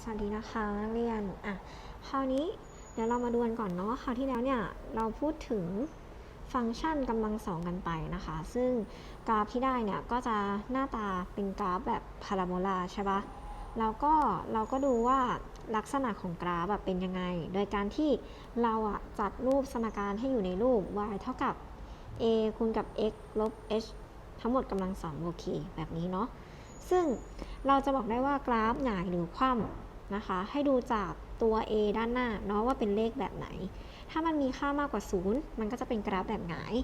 สวัสดีนะคะนักเรียนอะคราวนี้เดี๋ยวเรามาดูกันก่อนเนาะคราวที่แล้วเนี่ยเราพูดถึงฟังก์ชันกำลังสองกันไปนะคะ ซึ่งกราฟที่ได้เนี่ยก็จะหน้าตาเป็นกราฟแบบพาราโบลาใช่ปะแล้วก็เราก็ดูว่าลักษณะของกราฟแบบเป็นยังไง โดยการที่เราอะจัดรูปสมการให้อยู่ในรูป y เท่ากับ a คูณกับ x ลบ h ทั้งหมดกำลังสองโอเคแบบนี้เนาะซึ่ง เราจะบอกได้ว่ากราฟหงายหรือคว่ำนะคะ ให้ดูจากตัว A ด้านหน้าเนาะว่าเป็นเลขแบบไหน ถ้ามันมีค่ามากกว่า 0 มันก็จะเป็นกราฟแบบหงาย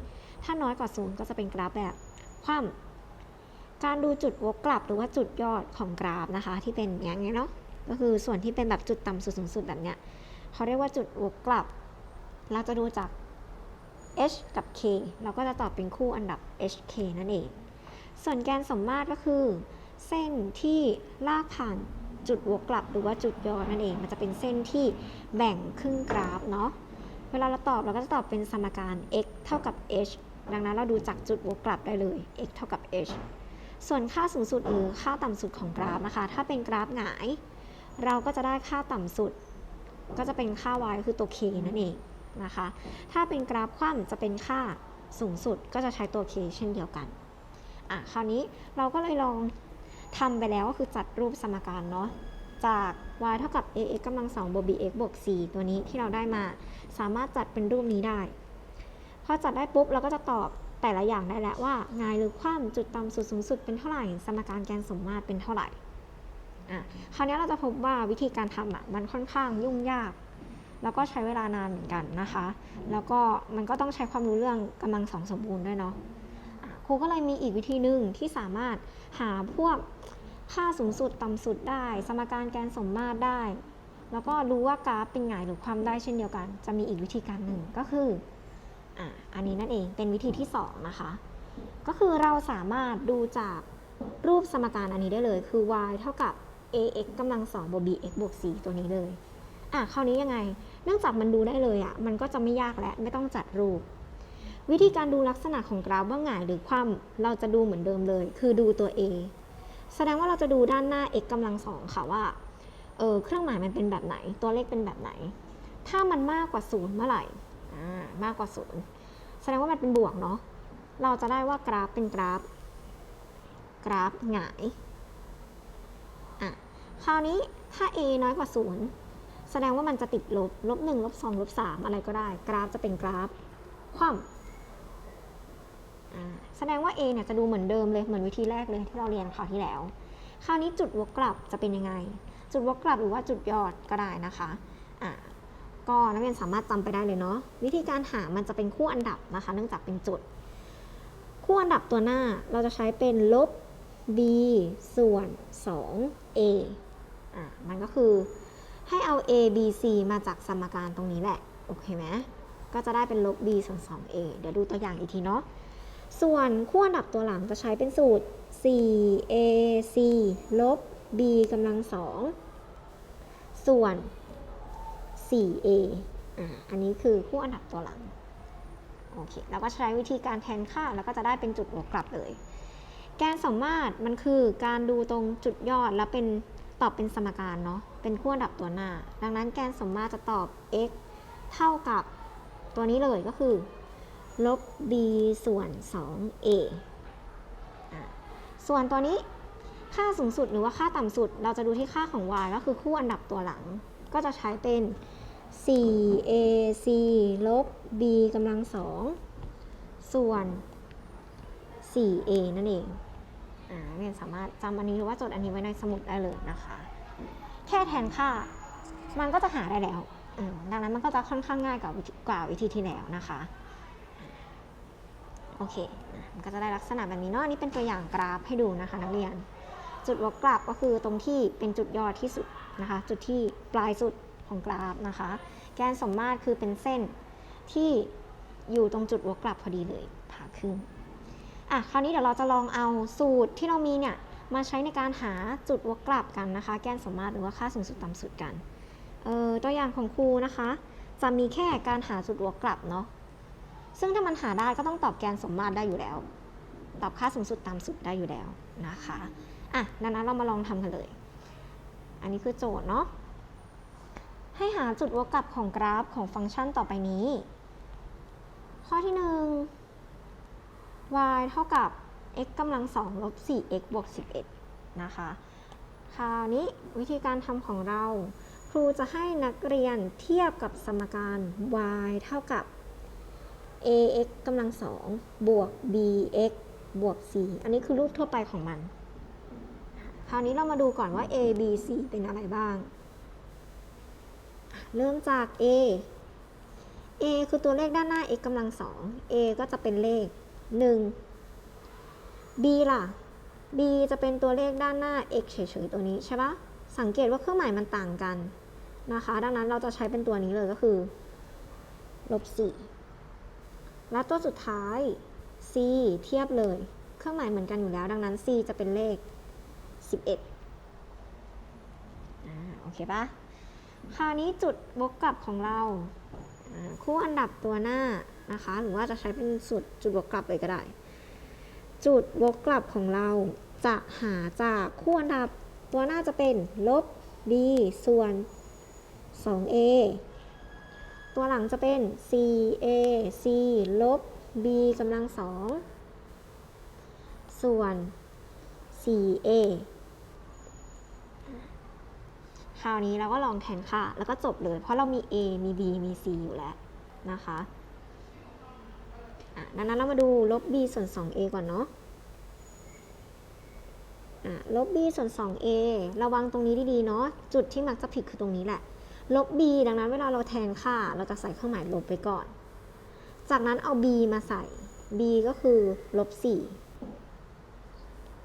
ถ้าน้อยกว่า 0 ก็จะเป็นกราฟแบบคว่ำการดูจุดวกกลับหรือว่าจุดยอดของกราฟนะคะ ที่เป็นอย่างนี้เนาะ ก็คือส่วนที่เป็นแบบจุดต่ำสุดสูงสุดแบบเนี้ยเขาเรียกว่าจุดวกกลับ เราจะดูจาก h กับ k เราก็จะตอบเป็นคู่อันดับ hk นั่นเอง ส่วนแกนสมมาตรก็คือ เส้นที่ลากผ่านจุดวกกลับหรือว่าจุดย้อดนั่นเอง มันจะเป็นเส้นที่แบ่งครึ่งกราฟเนาะ เวลาเราตอบเราก็จะตอบเป็นสมการ x เท่ากับ h ดังนั้นเราดูจากจุดวกกลับได้เลย x เท่ากับ h ส่วนค่าสูงสุดหรือค่าต่ำสุดของกราฟนะคะ ถ้าเป็นกราฟหงาย เราก็จะได้ค่าต่ำสุด ก็จะเป็นค่า y คือตัว k นั่นเองนะคะ ถ้าเป็นกราฟคว่ำจะเป็นค่าสูงสุดก็จะใช้ตัว k เช่นเดียวกัน อะ คราวนี้เราก็เลยลอง ทำไปแล้วก็คือจัดรูปสมการเนาะจาก y เท่ากับ ax กำลัง2บวก bx บวก c ตัวนี้ที่เราได้มา สามารถจัดเป็นรูปนี้ได้ พอจัดได้ปุ๊บเราก็จะตอบแต่ละอย่างได้แล้วว่าไงายหรือคว่ำจุดต่ำสุดสูงสุดเป็นเท่าไหร่ สมการแกนสมมาตรเป็นเท่าไหร่อะคราวนี้เราจะพบว่าวิธีการทำอะมันค่อนข้างยุ่งยาก แล้วก็ใช้เวลานานเหมือนกันนะคะ แล้วก็มันก็ต้องใช้ความรู้เรื่องกำลังสองสมบูรณ์ด้วยเนาะ ครูก็เลยมีอีกวิธีหนึ่งที่สามารถหาพวกค่าสูงสุดต่ำสุดได้ สมการแกนสมมาตรได้ แล้วก็รู้ว่ากราฟเป็นไงหรือความได้เช่นเดียวกัน จะมีอีกวิธีการหนึ่งก็คืออะอันนี้นั่นเองเป็นวิธีที่สองนะคะ ก็คือเราสามารถดูจากรูปสมการอันนี้ได้เลย คือ y เท่ากับ ax กำลังสองบวก bx บวก c ตัวนี้เลย อะ คราวนี้ยังไง เนื่องจากมันดูได้เลยอะ มันก็จะไม่ยากและไม่ต้องจัดรูป วิธีการดูลักษณะของกราฟว่าหงายหรือคว่ำเราจะดูเหมือนเดิมเลย คือดูตัว A แสดงว่าเราจะดูด้านหน้า x กำลังสองค่ะว่าเออเครื่องหมายมันเป็นแบบไหน ตัวเลขเป็นแบบไหน ถ้ามันมากกว่าศูนย์เมื่อไหร่อ่ามากกว่าศูนย์แสดงว่ามันเป็นบวกเนาะเราจะได้ว่ากราฟเป็นกราฟ กราฟหงายอะคราวนี้ถ้า a น้อยกว่าศูนย์แสดงว่ามันจะติดลบลบหนึ่งลบสองลบสามอะไรก็ได้ กราฟจะเป็นกราฟคว่ำ แสดงว่า A เนี่ยจะดูเหมือนเดิมเลยเหมือนวิธีแรกเลยที่เราเรียนคราวที่แล้ว คราวนี้จุดวกกลับจะเป็นยังไง จุดวกกลับหรือว่าจุดยอดก็ได้นะคะอ่าก็นักเรียนสามารถจำไปได้เลยเนาะวิธีการหามันจะเป็นคู่อันดับนะคะ เนื่องจากเป็นจุด คู่อันดับตัวหน้าเราจะใช้เป็นลบ b ส่วน 2a อ่ามันก็คือให้เอา a b c มาจากสมการตรงนี้แหละ โอเคไหมก็จะได้เป็นลบ b ส่วน 2a เดี๋ยวดูตัวอย่างอีกทีเนาะ ส่วนคู่อันดับตัวหลังจะใช้เป็นสูตร 4ac ลบ b กำลัง2ส่วน 4a อ่า อันนี้คือคู่อันดับตัวหลัง โอเค แล้วก็ใช้วิธีการแทนค่า แล้วก็จะได้เป็นจุดบวกกลับเลย แกนสมมาตรมันคือการดูตรงจุดยอดแล้วเป็นตอบเป็นสมการเนาะ เป็นคู่อันดับตัวหน้า ดังนั้นแกนสมมาตรจะตอบ x เท่ากับตัวนี้เลยก็คือ ลบ b ส่วน 2a ส่วนตัวนี้ค่าสูงสุดหรือว่าค่าต่ำสุด เราจะดูที่ค่าของ y ก็คือคู่อันดับตัวหลัง ก็จะใช้เป็น 4ac ลบ b กำลัง 2 ส่วน 4a นั่นเองอ่าเนี่ยสามารถจำอันนี้หรือว่าจดอันนี้ไว้ในสมุดได้เลยนะคะ แค่แทนค่า มันก็จะหาได้แล้ว ดังนั้นมันก็จะค่อนข้างง่ายกว่าวิธีกว่าวิธีที่แล้วนะคะ โอเค มันก็จะได้ลักษณะแบบนี้เนาะอันนี่เป็นตัวอย่างกราฟให้ดูนะคะนักเรียน จุดวกกลับก็คือตรงที่เป็นจุดยอดที่สุดนะคะ จุดที่ปลายสุดของกราฟนะคะ แกนสมมาตรคือเป็นเส้นที่อยู่ตรงจุดวกกลับพอดีเลยผ่าครึ่งอะคราวนี้เดี๋ยวเราจะลองเอาสูตรที่เรามีเนี่ยมาใช้ในการหาจุดวกกลับกันนะคะ แกนสมมาตรหรือว่าค่าสูงสุดต่ำสุดกันเออตัวอย่างของครูนะคะ จะมีแค่การหาจุดวกกลับเนาะ ซึ่งถ้ามันหาได้ก็ต้องตอบแกนสมมาตรได้อยู่แล้ว ตอบค่าสูงสุดต่ำสุดได้อยู่แล้วนะคะอะดังนั้นเรามาลองทำกันเลย อันนี้คือโจทย์เนาะให้หาจุดวกกลับของกราฟของฟังก์ชันต่อไปนี้ ข้อที่ 1 y เท่ากับ x กำลัง2ลบ 4x บวก 11 นะคะ คราวนี้วิธีการทำของเรา ครูจะให้นักเรียนเทียบกับสมการ y เท่ากับ ax กำลัง2บวก bx บวก c อันนี้คือรูปทั่วไปของมัน คราวนี้เรามาดูก่อนว่า a b c เป็นอะไรบ้าง เริ่มจาก a a คือตัวเลขด้านหน้า x กำลัง2 a ก็จะเป็นเลข 1 b ล่ะ b จะเป็นตัวเลขด้านหน้า x เฉยๆตัวนี้ใช่ปะสังเกตว่าเครื่องหมายมันต่างกันนะคะ ดังนั้นเราจะใช้เป็นตัวนี้เลยก็คือลบ4 และตัวสุดท้าย c เทียบเลย เครื่องหมายเหมือนกันอยู่แล้ว ดังนั้น c จะเป็นเลข 11อ่าโอเคปะคราวนี้จุดบวกกลับของเรา คู่อันดับตัวหน้านะคะ หรือว่าจะใช้เป็นสุดจุดบวกกลับเลยก็ได้ จุดบวกกลับของเราจะหาจากคู่อันดับตัวหน้าจะเป็นลบ b ส่วน 2a ตัวหลังจะเป็น 4a c ลบ b กำลังสองส่วน 4a คราวนี้เราก็ลองแทนค่า แล้วก็จบเลย เพราะเรามี a มี b มี c อยู่แล้วนะคะดังนั้นเรามาดูลบ b ส่วน 2a ก่อนเนาะะลบ b ส่วน 2a ระวังตรงนี้ดีๆ เนาะ จุดที่มักจะผิดคือตรงนี้แหละ ลบ b ดังนั้นเวลาเราแทนค่า เราจะใส่เครื่องหมายลบไปก่อน จากนั้นเอา b มาใส่ b ก็คือลบ4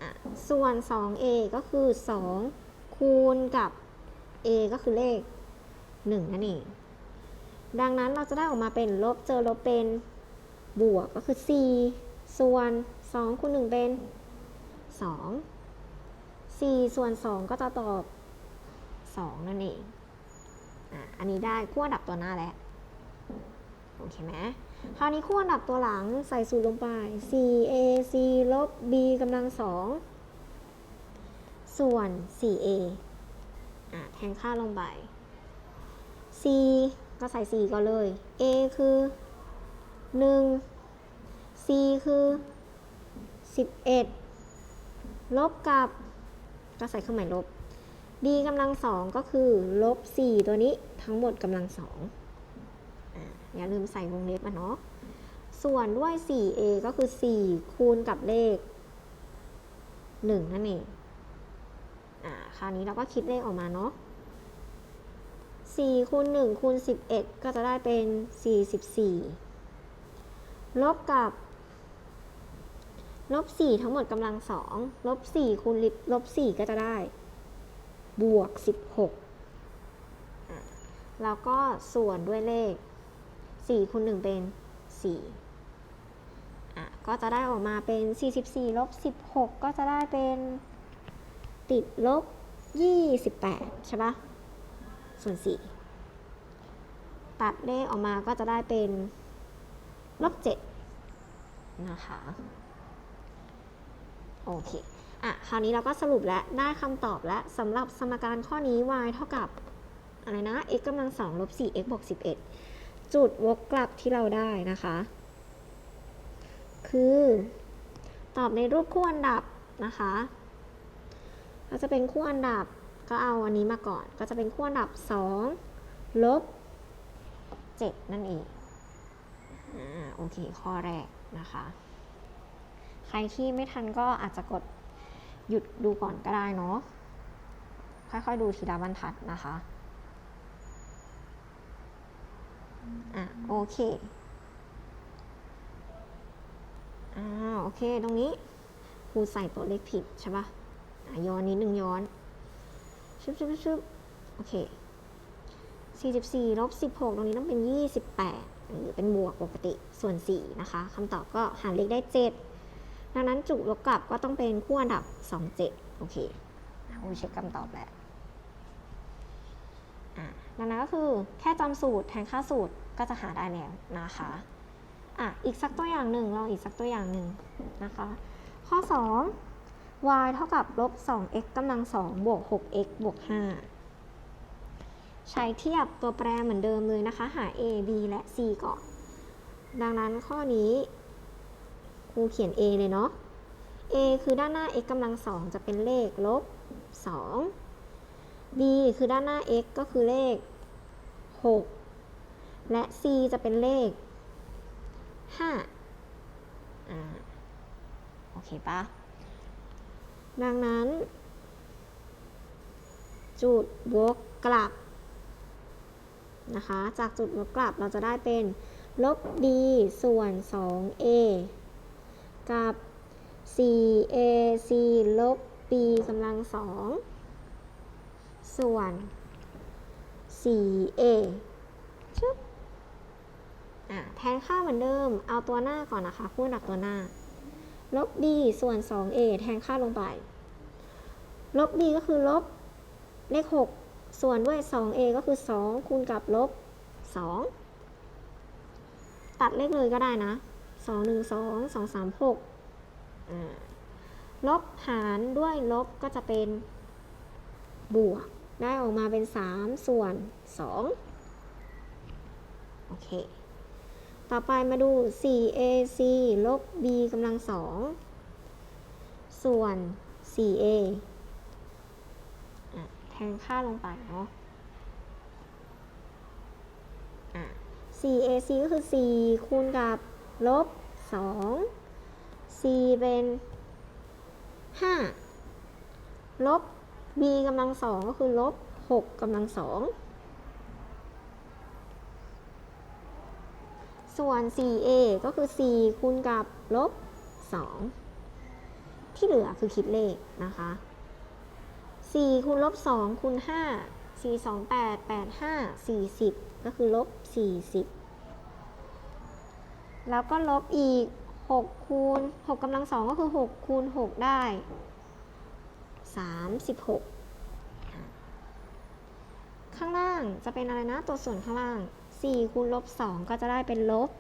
อ่ส่วน 2a ก็คือ 2 คูณกับ a ก็คือเลข 1 นั่นเอง ดังนั้นเราจะได้ออกมาเป็นลบเจอลบเป็นบวกก็คือ 4 ส่วน 2 คูณ 1 เป็น 2 4 ส่วน 2 ก็จะตอบ 2 นั่นเอง อะอันนี้ได้คู่อันดับตัวหน้าแล้วโอเคไหมคราวนี้คู่อันดับตัวหลังใส่สูตรลงไป 4ac ลบ b กำลังสองส่วน 4a อะแทนค่าลงไป c ก็ใส่4ก่อนเลย a คือ 1 c คือ 11 ลบกับ ก็ใส่เครื่องหมายลบ b กำลังสองก็คือลบ4ตัวนี้ทั้งหมดกำลังสองอย่าลืมใส่วงเล็บมาเนาะส่วนด้วย 4a ก็คือ 4 คูณกับเลข 1 นั่นเองอ่าคราวนี้เราก็คิดเลขออกมาเนาะ4คูณ1คูณ11 ก็จะได้เป็น 44 ลบกับลบ4ทั้งหมดกำลัง2ลบ4คูณลบ4ก็จะได้ บวก 16 แล้วก็ส่วนด้วยเลข 4คูณ1เป็น 4 อะ ก็จะได้ออกมาเป็น 44 ลบ 16 ก็จะได้เป็นติดลบ 28 ใช่ปะส่วน 4 ตัดเลขออกมาก็จะได้เป็นลบ 7 นะคะ โอเค อะคราวนี้เราก็สรุปแล้วได้คำตอบแล้วสำหรับสมการข้อนี้ y เท่ากับอะไรนะ x กำลัง2ลบ 4x บวก11 จุดวกกลับที่เราได้นะคะ คือตอบในรูปคู่อันดับนะคะก็จะเป็นคู่อันดับก็เอาอันนี้มาก่อน ก็จะเป็นคู่อันดับ 2 ลบ 7 นั่นเองอ่าโอเค ข้อแรกนะคะ ใครที่ไม่ทันก็อาจจะกด หยุดดูก่อนก็ได้เนาะ ค่อยๆดูทีละบรรทัดนะคะ อะโอเค อ่าโอเคตรงนี้ครูใส่ตัวเลขผิดใช่ปะ่ะย้อนนิดนึงย้อน ชึบชึบชึบชึบโอเค44ลบ16 ตรงนี้ต้องเป็น 28หรือเป็นบวกปกติส่วน 4 นะคะคำตอบก็หารเลขได้ 7 ดังนั้นจุลบกลับก็ต้องเป็นคู่อันดับ 2 7 โอเคครูเช็คคำตอบแล้วอะดังนั้นก็คือแค่จำสูตรแทนค่าสูตรก็จะหาได้แล้วนะคะอะอีกสักตัวอย่างหนึ่งลองอีกสักตัวอย่างหนึ่งนะคะ ข้อ y เท่ากับลบ 2x กำลัง 2 บวก 6x บวก 5 ใช้เทียบตัวแปรเหมือนเดิมเลยนะคะ หา a b และ c ก่อน ดังนั้นข้อนี้ ครูเขียน a เลยเนาะ a คือด้านหน้า x กำลัง2จะเป็นเลขลบ 2 b คือด้านหน้า x ก็คือเลข 6 และ c จะเป็นเลข 5 อ่า โอเคปะดังนั้น จุดวกกลับนะคะ จากจุดวกกลับเราจะได้เป็นลบ b ส่วน 2a กับ 4ac ลบ b กำลัง2ส่วน 4a ชึบอะแทนค่าเหมือนเดิม เอาตัวหน้าก่อนนะคะคู่ดับตัวหน้า ลบ b ส่วน 2a แทนค่าลงไป ลบ b ก็คือลบเลข 6 ส่วนด้วย 2a ก็คือ 2 คูณกับลบ 2 ตัดเลขเลยก็ได้นะ 2 1 2 2 3 6อ่ามหกลบหารด้วยลบก็จะเป็นบวก ได้ออกมาเป็น3ส่วน2โอเค ต่อไปมาดู 4ac ลบ b กำลัง2ส่วน 4a แทนค่าลงไปเนาะอะ 4ac ก็คือ 4 คูณกับ ลบ2 c เป็น5ลบ b กำลัง2ก็คือลบ6กำลัง2ส่วน 4a ก็คือ 4 คูณกับลบ 2 ที่เหลือคือคิดเลขนะคะ 4 คูณลบ 2 คูณ 5 4 2 8 8 5 40 ก็คือลบ 40 แล้วก็ลบอีก 6 คูณ 6กำลัง 2 ก็คือ 6 คูณ 6 ได้ 36 ข้างล่างจะเป็นอะไรนะ ตัวส่วนข้างล่าง 4 คูณลบ 2 ก็จะได้เป็นลบ 8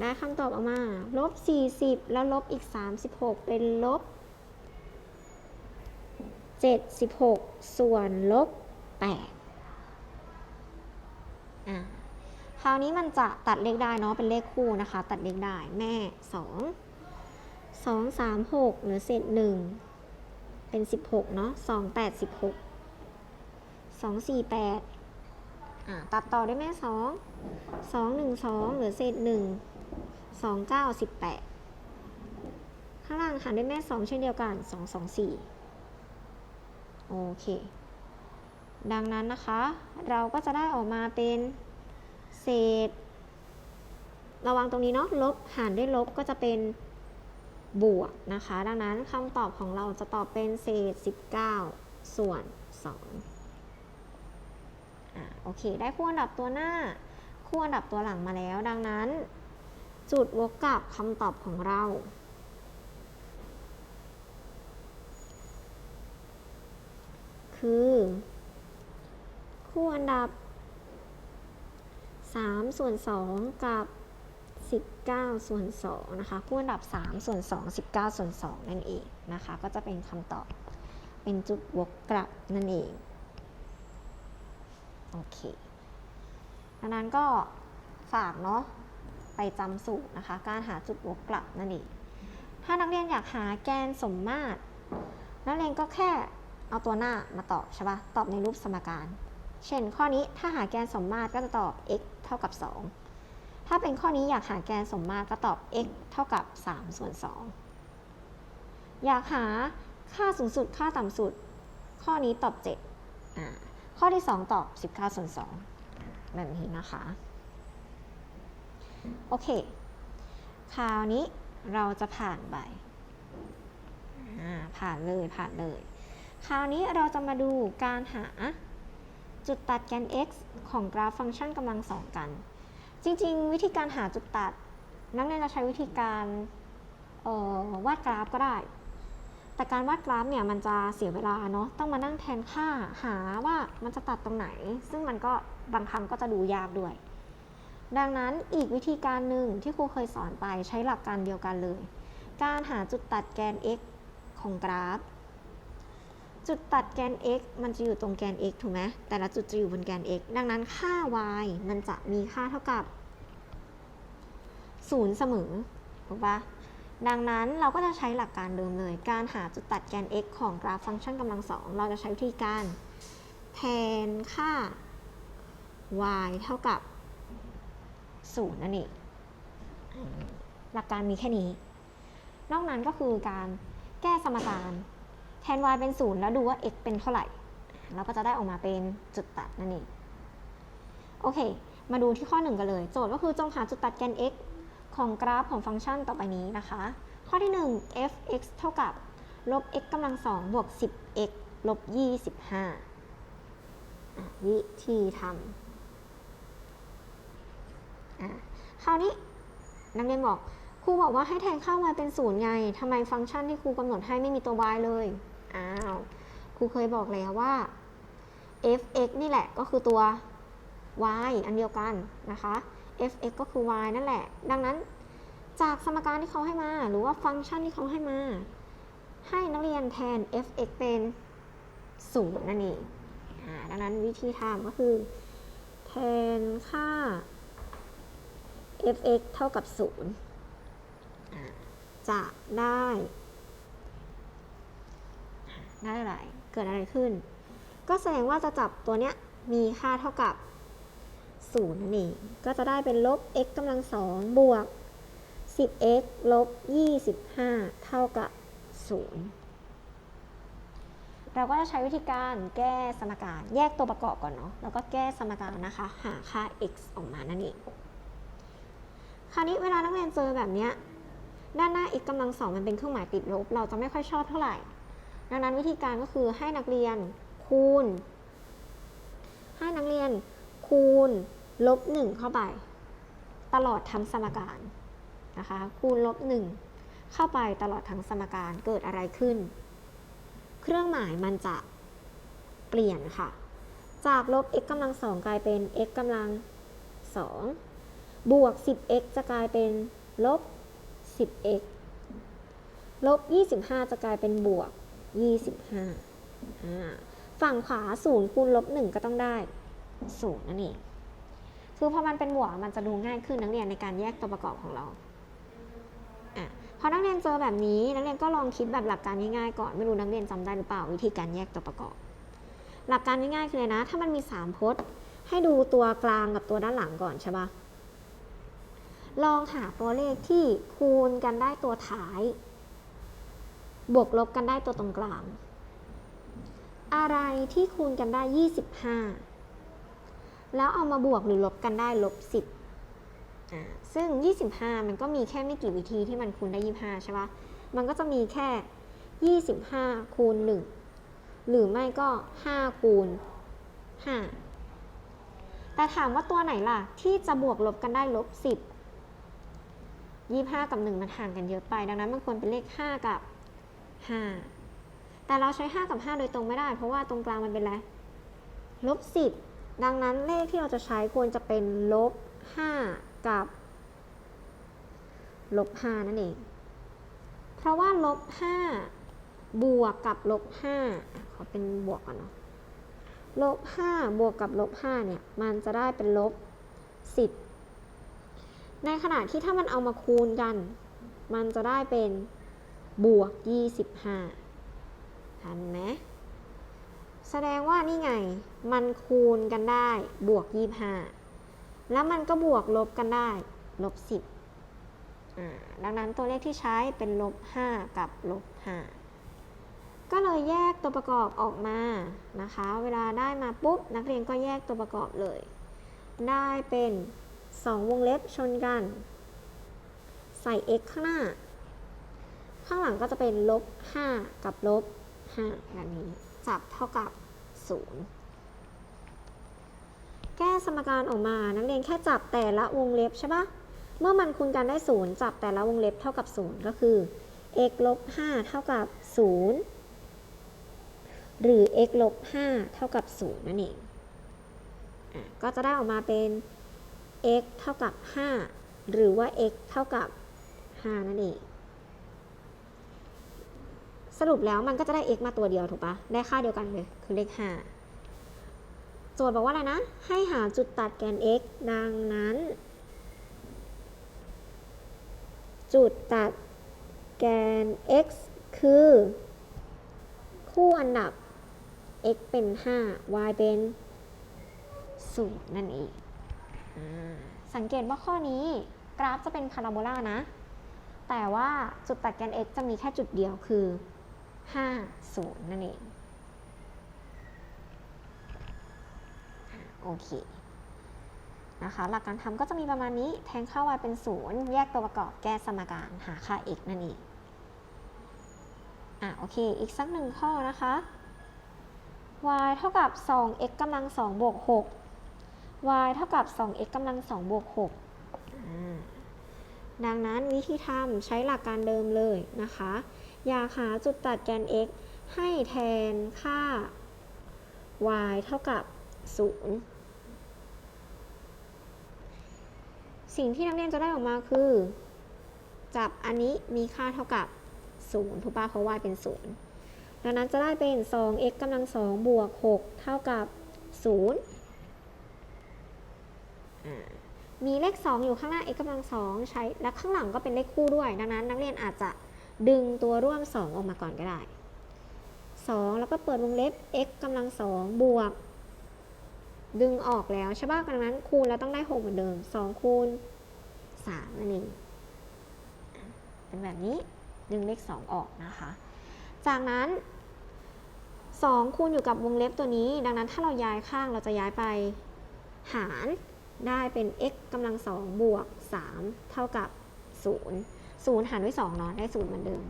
ได้คำตอบออกมา ลบ 40 แล้วลบอีก 36 เป็นลบ 76 ส่วนลบ 8 อ่าคราวนี้มันจะตัดเลขได้เนาะเป็นเลขคู่นะคะ ตัดเลขได้แม่ 2 2 3 6เหลือเศษ1เป็น 16เนาะ2 8 16 2 4 8อ่าตัดต่อได้แม่ 2 2 1 2เหลือเศษ1 2 9 18 ข้างล่างหารด้วยแม่ 2 เช่นเดียวกัน 2 2 4 โอเค ดังนั้นนะคะ เราก็จะได้ออกมาเป็นเศษ ระวังตรงนี้เนาะลบหารด้วยลบก็จะเป็นบวกนะคะ ดังนั้นคำตอบของเราจะตอบเป็นเศษ 19 ส่วน2อ่าโอเค ได้คู่อันดับตัวหน้า คู่อันดับตัวหลังมาแล้ว ดังนั้น จุดวกกลับคำตอบของเราคือ คู่อันดับ 3 ส่วน 2 กับ 19 ส่วน 2 นะคะ คู่อันดับ 3 ส่วน 2 19 ส่วน 2 นั่นเองนะคะ ก็จะเป็นคำตอบ เป็นจุดวกกลับนั่นเอง โอเคดังนั้นก็ฝากเนาะไปจำสูตรนะคะ การหาจุดวกกลับนั่นเอง ถ้านักเรียนอยากหาแกนสมมาตรนักเรียนก็แค่เอาตัวหน้ามาตอบใช่ปะตอบในรูปสมการ เช่น ข้อนี้ถ้าหาแกนสมมาตรก็จะตอบ x เท่ากับ 2 ถ้าเป็นข้อนี้อยากหาแกนสมมาตรก็ตอบ x เท่ากับ3ส่วน2อยากหาค่าสูงสุดค่าต่ำสุด ข้อนี้ตอบ7อ่าข้อที่ 2 ตอบ 19ส่วน2แบบนี้นะคะ โอเค คราวนี้เราจะผ่านไปผ่านเลยผ่านเลย คราวนี้เราจะมาดูการหา จุดตัดแกน x ของกราฟฟังก์ชันกำลังสองกัน จริง ๆ วิธีการหาจุดตัด นักเรียนจะใช้วิธีการออวาดกราฟก็ได้ แต่การวาดกราฟเนี่ยมันจะเสียเวลาเนาะ ต้องมานั่งแทนค่าหาว่ามันจะตัดตรงไหน ซึ่งมันก็บางครั้งก็จะดูยากด้วย ดังนั้นอีกวิธีการหนึ่งที่ครูเคยสอนไปใช้หลักการเดียวกันเลย การหาจุดตัดแกน x ของกราฟ จุดตัดแกน x มันจะอยู่ตรงแกน x ถูกไหมแต่ละจุดจะอยู่บนแกน x ดังนั้นค่า y มันจะมีค่าเท่ากับ 0 เสมอ ถูกปะดังนั้นเราก็จะใช้หลักการเดิมเลย การหาจุดตัดแกน x ของกราฟฟังก์ชันกำลังสอง เราจะใช้วิธีการแทนค่า y เท่ากับ 0 นั่นเองหลักการมีแค่นี้ นอกนั้นก็คือการแก้สมการ แทน y เป็น 0 แล้วดูว่า x เป็นเท่าไหร่ เราก็จะได้ออกมาเป็นจุดตัดนั่นเอง โอเค มาดูที่ข้อ 1 กันเลย โจทย์ก็คือจงหาจุดตัดแกน x ของกราฟของฟังก์ชันต่อไปนี้นะคะ ข้อที่ 1 f(x) เท่ากับลบ x กำลัง2บวก 10x ลบ 25 วิธีทำคราวนี้นักเรียนบอกครูบอกว่าให้แทนค่า y เป็นศูนย์ไง ทำไมฟังก์ชันที่ครูกำหนดให้ไม่มีตัว y เลย อ้าวครูเคยบอกแล้วว่า f(x) นี่แหละก็คือตัว y อันเดียวกันนะคะ f(x) ก็คือ y นั่นแหละ ดังนั้นจากสมการที่เขาให้มา หรือว่าฟังก์ชันที่เขาให้มา ให้นักเรียนแทน f(x) เป็น0นั่นเองอ่ดังนั้นวิธีทำก็คือ แทนค่า f(x) เท่ากับ 0 จะได้ ได้อะไรเกิดอะไรขึ้น ก็แสดงว่าจะจับตัวเนี้ยมีค่าเท่ากับ0นั่นเอง ก็จะได้เป็นลบ x กำลังสองบวก 10x ลบ 25 เท่ากับ 0 เราก็จะใช้วิธีการแก้สมการแยกตัวประกอบก่อนเนาะ แล้วก็แก้สมการนะคะ หาค่า x ออกมานั่นเอง คราวนี้เวลานักเรียนเจอแบบเนี้ย ด้านหน้า x กำลังสองมันเป็นเครื่องหมายติดลบ เราจะไม่ค่อยชอบเท่าไหร่ ดังนั้นวิธีการก็คือให้นักเรียนคูณ ให้นักเรียนคูณลบหนึ่งเข้าไป ตลอดทั้งสมการนะคะคูณลบหนึ่งเข้าไปตลอดทั้งสมการเกิดอะไรขึ้น เครื่องหมายมันจะเปลี่ยนค่ะ จากลบ x กำลังสองกลายเป็น x กำลังสองบวก 10x จะกลายเป็นลบ 10x ลบ 25 จะกลายเป็นบวก 25อ่าฝั่งขวา0คูณลบ1ก็ต้องได้0นั่นเองคือพอมันเป็นบวกมันจะดูง่ายขึ้นนักเรียนในการแยกตัวประกอบของเราอะพอนักเรียนเจอแบบนี้นักเรียนก็ลองคิดแบบหลักการง่ายๆก่อนไม่รู้นักเรียนจำได้หรือเปล่าวิธีการแยกตัวประกอบ หลักการง่ายๆคือเลยนะ ถ้ามันมี 3พจน์ ให้ดูตัวกลางกับตัวด้านหลังก่อนใช่ปะลองหาตัวเลขที่คูณกันได้ตัวท้าย บวกลบกันได้ตัวตรงกลาง อะไรที่คูณกันได้ 25 แล้วเอามาบวกหรือลบกันได้ลบ 10อ่าซึ่ง 25 มันก็มีแค่ไม่กี่วิธีที่มันคูณได้ 25 ใช่ปะมันก็จะมีแค่ 25 คูณ 1 หรือไม่ก็ 5 คูณ 5 แต่ถามว่าตัวไหนล่ะ ที่จะบวกลบกันได้ลบ 10 25 กับ 1 มันห่างกันเยอะไป ดังนั้นมันควรเป็นเลข 5 กับ 5 แต่เราใช้ 5 กับ 5 โดยตรงไม่ได้ เพราะว่าตรงกลางมันเป็นอะไรลบ 10 ดังนั้นเลขที่เราจะใช้ควรจะเป็นลบ 5 กับลบ 5 นั่นเอง เพราะว่าลบ 5 บวกกับลบ 5 ขอเป็นบวกก่อนเนาะลบ 5 บวกกับลบ 5 เนี่ย มันจะได้เป็นลบ 10 ในขณะที่ถ้ามันเอามาคูณกัน มันจะได้เป็น บวก 25ทันไหมแสดงว่านี่ไง มันคูณกันได้บวก 25 แล้วมันก็บวกลบกันได้ลบ 10 ดังนั้นตัวเลขที่ใช้เป็นลบ 5 กับลบ 5 ก็เลยแยกตัวประกอบออกมานะคะ เวลาได้มาปุ๊บ นักเรียนก็แยกตัวประกอบเลย ได้เป็น 2 วงเล็บชนกัน ใส่ x ข้างหน้า ข้างหลังก็จะเป็นลบ 5 กับลบ 5 แบบนี้ จับเท่ากับ 0 แก้สมการออกมา นักเรียนแค่จับแต่ละวงเล็บใช่ปะเมื่อมันคูณกันได้ 0 จับแต่ละวงเล็บเท่ากับ 0 ก็คือ x ลบ 5 เท่ากับ 0 หรือ x ลบ 5 เท่ากับ 0 นั่นเองอก็จะได้ออกมาเป็น x เท่ากับ 5 หรือว่า x เท่ากับ 5 นั่นเอง สรุปแล้วมันก็จะได้ x มาตัวเดียวถูกปะได้ค่าเดียวกันเลยคือเลข 5 โจทย์บอกว่าอะไรนะ ให้หาจุดตัดแกน x ดังนั้น จุดตัดแกน x คือ คู่อันดับ x เป็น 5 y เป็น 0 นั่นเองอสังเกตว่าข้อนี้กราฟจะเป็นพาราโบลานะ แต่ว่าจุดตัดแกน x จะมีแค่จุดเดียวคือ 5 0 นั่นเอง โอเค นะคะ หลักการทำก็จะมีประมาณนี้ แทนค่า y เป็น 0 แยกตัวประกอบแก้สมการหาค่า x นั่นเอง อะ โอเค อีกสักหนึ่งข้อนะคะ y เท่ากับ 2x กำลัง2บวก6 y เท่ากับ 2x กำลัง2บวก6ดังนั้นวิธีทำใช้หลักการเดิมเลยนะคะ อยากหาจุดตัดแกน x ให้แทนค่า y เท่ากับ 0 สิ่งที่นักเรียนจะได้ออกมาคือ จับอันนี้มีค่าเท่ากับ 0 ถูกป่ะเพราะ y เป็น 0 ดังนั้นจะได้เป็น 2x กำลัง 2 บวก 6 เท่ากับ 0 มีเลข 2 อยู่ข้างหน้า x กำลัง 2 ใช้ และข้างหลังก็เป็นเลขคู่ด้วย ดังนั้นนักเรียนอาจจะ ดึงตัวร่วม 2 ออกมาก่อนก็ได้ 2 แล้วก็เปิดวงเล็บ x กำลัง2บวก ดึงออกแล้วใช่ป่ะดังนั้นคูณแล้วต้องได้ 6 เหมือนเดิม 2 คูณ3นั่นเองเป็นแบบนี้ดึงเลข 2 ออกนะคะ จากนั้น 2 คูณอยู่กับวงเล็บตัวนี้ ดังนั้นถ้าเราย้ายข้างเราจะย้ายไปหารได้เป็น x กำลัง2บวก 3 เท่ากับ 0 0หารด้วย2เนาะได้0เหมือนเดิม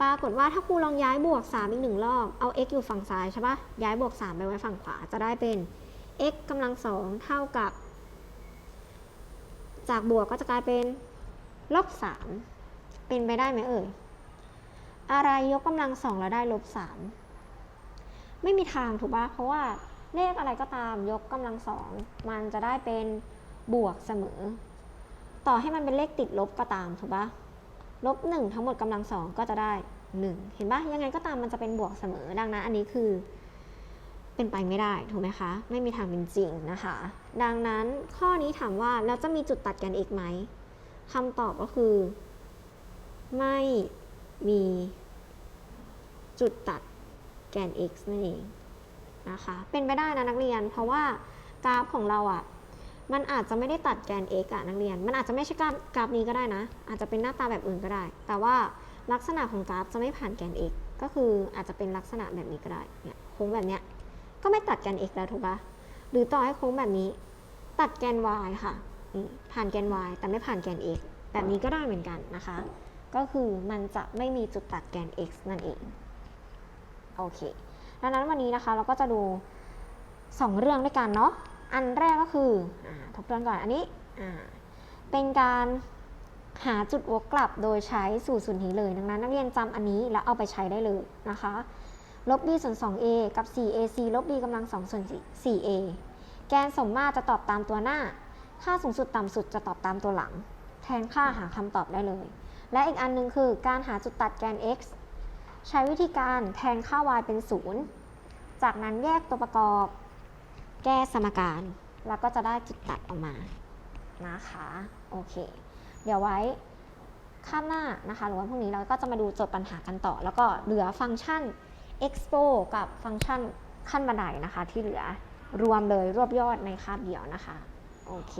ปรากฏว่าถ้าครูลองย้ายบวก 3 อีกหนึ่งรอบ เอา x อยู่ฝั่งซ้ายใช่ปะย้ายบวก 3 ไปไว้ฝั่งขวา จะได้เป็น x กำลัง2เท่ากับ จากบวกก็จะกลายเป็นลบ3เป็นไปได้ไหมเอ่ย อะไรยกกำลังสองแล้วได้ลบสามไม่มีทางถูกปะเพราะว่าเลขอะไรก็ตามยกกำลังสองมันจะได้เป็นบวกเสมอ ต่อให้มันเป็นเลขติดลบก็ตามถูกปะลบหนึ่งทั้งหมดกำลังสองก็จะได้หนึ่งเห็นปะยังไงก็ตามมันจะเป็นบวกเสมอดังนั้นอันนี้คือ เป็นไปไม่ได้ถูกไหมคะ ไม่มีทางเป็นจริงนะคะ ดังนั้นข้อนี้ถามว่าแล้วจะมีจุดตัดกัน x ไหมคำตอบก็คือ ไม่มีจุดตัดแกน x นั่นเองนะคะ เป็นไปได้นะนักเรียน เพราะว่ากราฟของเราอะ่ะ มันอาจจะไม่ได้ตัดแกน x อะนักเรียน มันอาจจะไม่ใช่กราฟกราฟนี้ก็ได้นะ อาจจะเป็นหน้าตาแบบอื่นก็ได้ แต่ว่าลักษณะของกราฟจะไม่ผ่านแกน x ก็คืออาจจะเป็นลักษณะแบบนี้ก็ได้ เนี่ยโค้งแบบเนี้ย ก็ไม่ตัดแกน x แล้วถูกปะหรือต่อให้โค้งแบบนี้ ตัดแกน y ค่ะ ผ่านแกน y แต่ไม่ผ่านแกน x แบบนี้ก็ได้เหมือนกันนะคะ ก็คือมันจะไม่มีจุดตัดแกน x นั่นเอง โอเค ดังนั้นวันนี้นะคะเราก็จะดู 2 เรื่องด้วยกันเนาะ อันแรกก็คืออาทบทวนก่อนอันนี้อ่าเป็นการหาจุดวกกลับโดยใช้สูตรส่วนนี้เลย ดังนั้นนักเรียนจำอันนี้แล้วเอาไปใช้ได้เลยนะคะลบ b ส่วน 2a กับ 4ac ลบ b กำลัง2ส่วน 4a แกนสมมาตรจะตอบตามตัวหน้า ค่าสูงสุดต่ำสุดจะตอบตามตัวหลัง แทนค่าหาคำตอบได้เลย และอีกอันหนึงคือการหาจุดตัดแกน x ใช้วิธีการแทนค่า y เป็น 0 จากนั้นแยกตัวประกอบ แก้สมการ แล้วก็จะได้จุดตัดออกมานะคะโอเค เดี๋ยวไว้ข้ามหน้านะคะ หรือว่าพรุ่งนี้เราก็จะมาดูโจทย์ปัญหากันต่อ แล้วก็เหลือฟังก์ชัน expo กับฟังก์ชันขั้นบันไดนะคะ ที่เหลือรวมเลยรวบยอดในคาบเดียวนะคะ โอเค